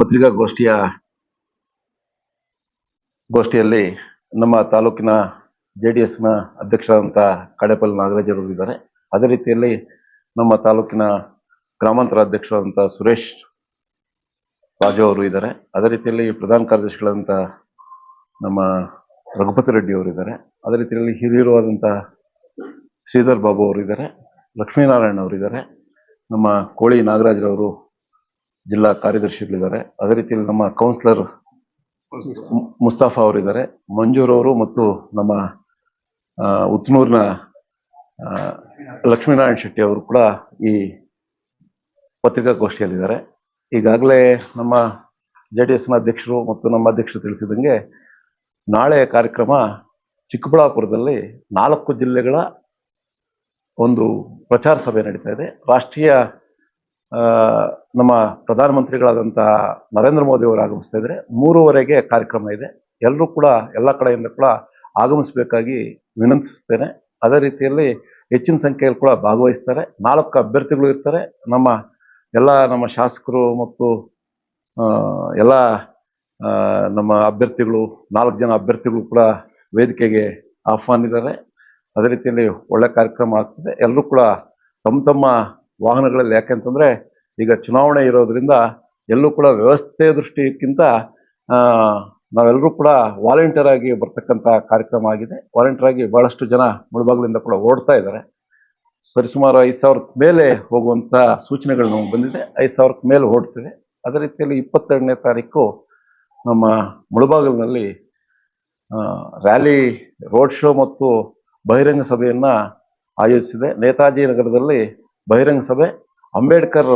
ಪತ್ರಿಕಾಗೋಷ್ಠಿಯ ಗೋಷ್ಠಿಯಲ್ಲಿ ನಮ್ಮ ತಾಲೂಕಿನ ಜೆ ಡಿ ಎಸ್ನ ಅಧ್ಯಕ್ಷರಾದಂಥ ಕಡೆಪಲ್ಲಿ ನಾಗರಾಜ್ ಅವರು ಇದ್ದಾರೆ. ಅದೇ ರೀತಿಯಲ್ಲಿ ನಮ್ಮ ತಾಲೂಕಿನ ಗ್ರಾಮಾಂತರ ಅಧ್ಯಕ್ಷರಾದಂಥ ಸುರೇಶ್ ರಾಜು ಅವರು ಇದ್ದಾರೆ. ಅದೇ ರೀತಿಯಲ್ಲಿ ಪ್ರಧಾನ ಕಾರ್ಯದರ್ಶಿಗಳಾದಂಥ ನಮ್ಮ ರಘುಪತಿ ರೆಡ್ಡಿ ಅವರು ಇದ್ದಾರೆ. ಅದೇ ರೀತಿಯಲ್ಲಿ ಹಿರಿಯರು ಆದಂಥ ಶ್ರೀಧರ್ ಬಾಬು ಅವರು ಇದ್ದಾರೆ. ಲಕ್ಷ್ಮೀನಾರಾಯಣ ಅವರಿದ್ದಾರೆ ನಮ್ಮ ಕೋಳಿ ನಾಗರಾಜ್ರವರು ಜಿಲ್ಲಾ ಕಾರ್ಯದರ್ಶಿಗಳಿದ್ದಾರೆ. ಅದೇ ರೀತಿಯಲ್ಲಿ ನಮ್ಮ ಕೌನ್ಸಿಲರ್ ಮುಸ್ತಾಫಾ ಅವರಿದ್ದಾರೆ. ಮಂಜೂರ್ ಅವರು ಮತ್ತು ನಮ್ಮ ಉತ್ನೂರಿನ ಲಕ್ಷ್ಮೀನಾರಾಯಣ ಶೆಟ್ಟಿ ಅವರು ಕೂಡ ಈ ಪತ್ರಿಕಾಗೋಷ್ಠಿಯಲ್ಲಿದ್ದಾರೆ. ಈಗಾಗಲೇ ನಮ್ಮ ಜೆ ಡಿ ಎಸ್ನ ಅಧ್ಯಕ್ಷರು ಮತ್ತು ನಮ್ಮ ಅಧ್ಯಕ್ಷರು ತಿಳಿಸಿದಂಗೆ ನಾಳೆ ಕಾರ್ಯಕ್ರಮ ಚಿಕ್ಕಬಳ್ಳಾಪುರದಲ್ಲಿ ನಾಲ್ಕು ಜಿಲ್ಲೆಗಳ ಒಂದು ಪ್ರಚಾರ ಸಭೆ ನಡೀತಾ ಇದೆ. ರಾಷ್ಟ್ರೀಯ ನಮ್ಮ ಪ್ರಧಾನಮಂತ್ರಿಗಳಾದಂಥ ನರೇಂದ್ರ ಮೋದಿ ಅವರು ಆಗಮಿಸ್ತಾ ಇದ್ದಾರೆ ಮೂರುವರೆಗೆ ಕಾರ್ಯಕ್ರಮ ಇದೆ. ಎಲ್ಲರೂ ಕೂಡ, ಎಲ್ಲ ಕಡೆಯಿಂದ ಕೂಡ ಆಗಮಿಸಬೇಕಾಗಿ ವಿನಂತಿಸುತ್ತೇನೆ. ಅದೇ ರೀತಿಯಲ್ಲಿ ಹೆಚ್ಚಿನ ಸಂಖ್ಯೆಯಲ್ಲಿ ಕೂಡ ಭಾಗವಹಿಸ್ತಾರೆ. ನಾಲ್ಕು ಅಭ್ಯರ್ಥಿಗಳು ಇರ್ತಾರೆ. ನಮ್ಮ ಎಲ್ಲ ನಮ್ಮ ಶಾಸಕರು ಮತ್ತು ಎಲ್ಲ ನಮ್ಮ ಅಭ್ಯರ್ಥಿಗಳು, ನಾಲ್ಕು ಜನ ಅಭ್ಯರ್ಥಿಗಳು ಕೂಡ ವೇದಿಕೆಗೆ ಆಹ್ವಾನಿದ್ದಾರೆ. ಅದೇ ರೀತಿಯಲ್ಲಿ ಒಳ್ಳೆ ಕಾರ್ಯಕ್ರಮ ಆಗ್ತದೆ. ಎಲ್ಲರೂ ಕೂಡ ತಮ್ಮ ತಮ್ಮ ವಾಹನಗಳಲ್ಲಿ ಯಾಕೆಂತಂದ್ರೆ ಈಗ ಚುನಾವಣೆ ಇರೋದ್ರಿಂದ ಎಲ್ಲೂ ಕೂಡ ವ್ಯವಸ್ಥೆ ದೃಷ್ಟಿಕ್ಕಿಂತ ನಾವೆಲ್ಲರೂ ಕೂಡ ವಾಲಂಟಿಯರ್ ಆಗಿ ಬರ್ತಕ್ಕಂಥ ಕಾರ್ಯಕ್ರಮ ಆಗಿದೆ. ವಾಲಂಟಿಯರ್ ಆಗಿ ಬಹಳಷ್ಟು ಜನ ಮುಳುಬಾಗಿಲಿಂದ ಕೂಡ ಓಡ್ತಾ ಇದ್ದಾರೆ. ಸರಿಸುಮಾರು ಐದು ಸಾವಿರಕ್ಕೆ ಮೇಲೆ ಹೋಗುವಂತ ಸೂಚನೆಗಳು ನಮಗೆ ಬಂದಿದೆ. ಐದು ಸಾವಿರಕ್ಕೆ ಮೇಲೆ ಓಡ್ತಿದೆ ಅದೇ ರೀತಿಯಲ್ಲಿ ಇಪ್ಪತ್ತೆರಡನೇ ತಾರೀಕು ನಮ್ಮ ಮುಳುಬಾಗಿಲಿನಲ್ಲಿ ರ್ಯಾಲಿ, ರೋಡ್ ಶೋ ಮತ್ತು ಬಹಿರಂಗ ಸಭೆಯನ್ನು ಆಯೋಜಿಸಿದೆ. ನೇತಾಜಿ ನಗರದಲ್ಲಿ ಬಹಿರಂಗ ಸಭೆ. ಅಂಬೇಡ್ಕರ್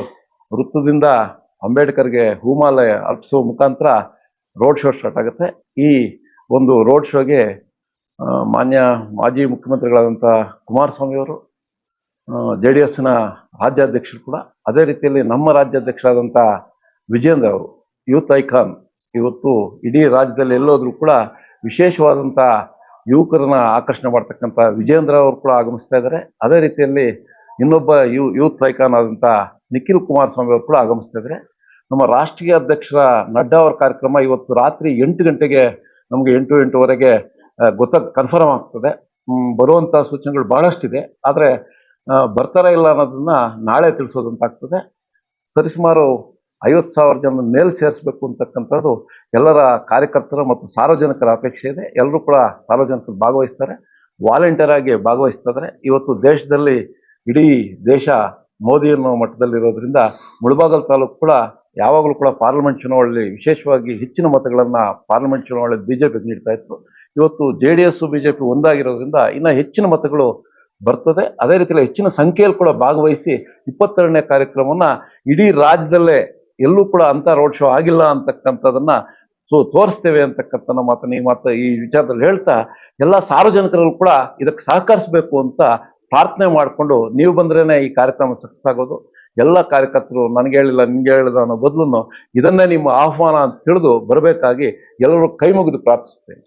ವೃತ್ತದಿಂದ ಅಂಬೇಡ್ಕರ್ಗೆ ಹೂಮಾಲಯ ಅರ್ಪಿಸುವ ಮುಖಾಂತರ ರೋಡ್ ಶೋ ಸ್ಟಾರ್ಟ್ ಆಗುತ್ತೆ. ಈ ಒಂದು ರೋಡ್ ಶೋಗೆ ಮಾನ್ಯ ಮಾಜಿ ಮುಖ್ಯಮಂತ್ರಿಗಳಾದಂಥ ಕುಮಾರಸ್ವಾಮಿಯವರು ಜೆ ಡಿ ಎಸ್ನ ರಾಜ್ಯಾಧ್ಯಕ್ಷರು ಕೂಡ, ಅದೇ ರೀತಿಯಲ್ಲಿ ನಮ್ಮ ರಾಜ್ಯಾಧ್ಯಕ್ಷರಾದಂಥ ವಿಜೇಂದ್ರ ಅವರು, ಯೂತ್ ಐಕಾನ್, ಇವತ್ತು ಇಡೀ ರಾಜ್ಯದಲ್ಲಿ ಎಲ್ಲೋದ್ರೂ ಕೂಡ ವಿಶೇಷವಾದಂಥ ಯುವಕರನ್ನ ಆಕರ್ಷಣೆ ಮಾಡ್ತಕ್ಕಂಥ ವಿಜೇಂದ್ರ ಅವರು ಕೂಡ ಆಗಮಿಸ್ತಾ ಇದ್ದಾರೆ. ಅದೇ ರೀತಿಯಲ್ಲಿ ಇನ್ನೊಬ್ಬ ಯು, ಯೂತ್ ಐಕಾನ್ ಆದಂಥ ನಿಖಿಲ್ ಕುಮಾರಸ್ವಾಮಿ ಅವರು ಕೂಡ ಆಗಮಿಸ್ತಾ ಇದ್ದಾರೆ. ನಮ್ಮ ರಾಷ್ಟ್ರೀಯ ಅಧ್ಯಕ್ಷರ ನಡ್ಡಾ ಅವರ ಕಾರ್ಯಕ್ರಮ ಇವತ್ತು ರಾತ್ರಿ ಎಂಟು ಗಂಟೆಗೆ ನಮಗೆ ಎಂಟು, ಎಂಟುವರೆಗೆ ಗೊತ್ತ ಕನ್ಫರ್ಮ್ ಆಗ್ತದೆ. ಬರುವಂಥ ಸೂಚನೆಗಳು ಬಹಳಷ್ಟಿದೆ. ಆದರೆ ಬರ್ತಾರ ಇಲ್ಲ ಅನ್ನೋದನ್ನ ನಾಳೆ ತಿಳಿಸೋದಂತಾಗ್ತದೆ. ಸರಿಸುಮಾರು ಐವತ್ತು ಸಾವಿರ ಜನ ಮೇಲೆ ಸೇರಿಸಬೇಕು ಅಂತಕ್ಕಂಥದ್ದು ಎಲ್ಲರ ಕಾರ್ಯಕರ್ತರ ಮತ್ತು ಸಾರ್ವಜನಿಕರ ಅಪೇಕ್ಷೆ ಇದೆ. ಎಲ್ಲರೂ ಕೂಡ ಸಾರ್ವಜನಿಕರು ಭಾಗವಹಿಸ್ತಾರೆ. ವಾಲಂಟಿಯರ್ ಆಗಿ ಭಾಗವಹಿಸ್ತಾರೆ ಇವತ್ತು ದೇಶದಲ್ಲಿ ಇಡೀ ದೇಶ ಮೋದಿ ಅನ್ನೋ ಮಟ್ಟದಲ್ಲಿರೋದ್ರಿಂದ ಮುಳಬಾಗಲ್ ತಾಲೂಕು ಕೂಡ ಯಾವಾಗಲೂ ಕೂಡ ಪಾರ್ಲಿಮೆಂಟ್ ಚುನಾವಣೆಯಲ್ಲಿ ವಿಶೇಷವಾಗಿ ಹೆಚ್ಚಿನ ಮತಗಳನ್ನು ಪಾರ್ಲಿಮೆಂಟ್ ಚುನಾವಣೆಯಲ್ಲಿ ಬಿಜೆಪಿ ನೀಡ್ತಾ ಇತ್ತು. ಇವತ್ತು ಜೆ ಡಿ ಎಸ್ ಬಿಜೆಪಿ ಒಂದಾಗಿರೋದ್ರಿಂದ ಇನ್ನ ಹೆಚ್ಚಿನ ಮತಗಳು ಬರ್ತದೆ. ಅದೇ ರೀತಿಯಲ್ಲಿ ಹೆಚ್ಚಿನ ಸಂಖ್ಯೆಯಲ್ಲಿ ಕೂಡ ಭಾಗವಹಿಸಿ ಇಪ್ಪತ್ತೆರಡನೇ ಕಾರ್ಯಕ್ರಮವನ್ನು ಇಡೀ ರಾಜ್ಯದಲ್ಲೇ ಎಲ್ಲೂ ಕೂಡ ಅಂತ ರೋಡ್ ಶೋ ಆಗಿಲ್ಲ ಅಂತಕ್ಕಂಥದ್ದನ್ನು ಸೊ ತೋರಿಸ್ತೇವೆ ಅಂತಕ್ಕಂಥ ಮಾತನ್ನು ಈ ಮಾತು, ಈ ವಿಚಾರದಲ್ಲಿ ಹೇಳ್ತಾ ಎಲ್ಲ ಸಾರ್ವಜನಿಕರಲ್ಲೂ ಕೂಡ ಇದಕ್ಕೆ ಸಹಕರಿಸಬೇಕು ಅಂತ ಪ್ರಾರ್ಥನೆ ಮಾಡಿಕೊಂಡು ನೀವು ಬಂದ್ರೇನೆ ಈ ಕಾರ್ಯಕ್ರಮ ಸಕ್ಸಸ್ ಆಗೋದು. ಎಲ್ಲ ಕಾರ್ಯಕರ್ತರು ನನಗೆ ಹೇಳಿಲ್ಲ ನಿಮ್ಗೆ ಹೇಳಿದ ಅನ್ನೋ ಬದಲು ಇದನ್ನೇ ನಿಮ್ಮ ಆಹ್ವಾನ ಅಂತ ತಿಳಿದು ಬರಬೇಕಾಗಿ ಎಲ್ಲರೂ ಕೈ ಮುಗಿದು ಪ್ರಾರ್ಥಿಸ್ತೇನೆ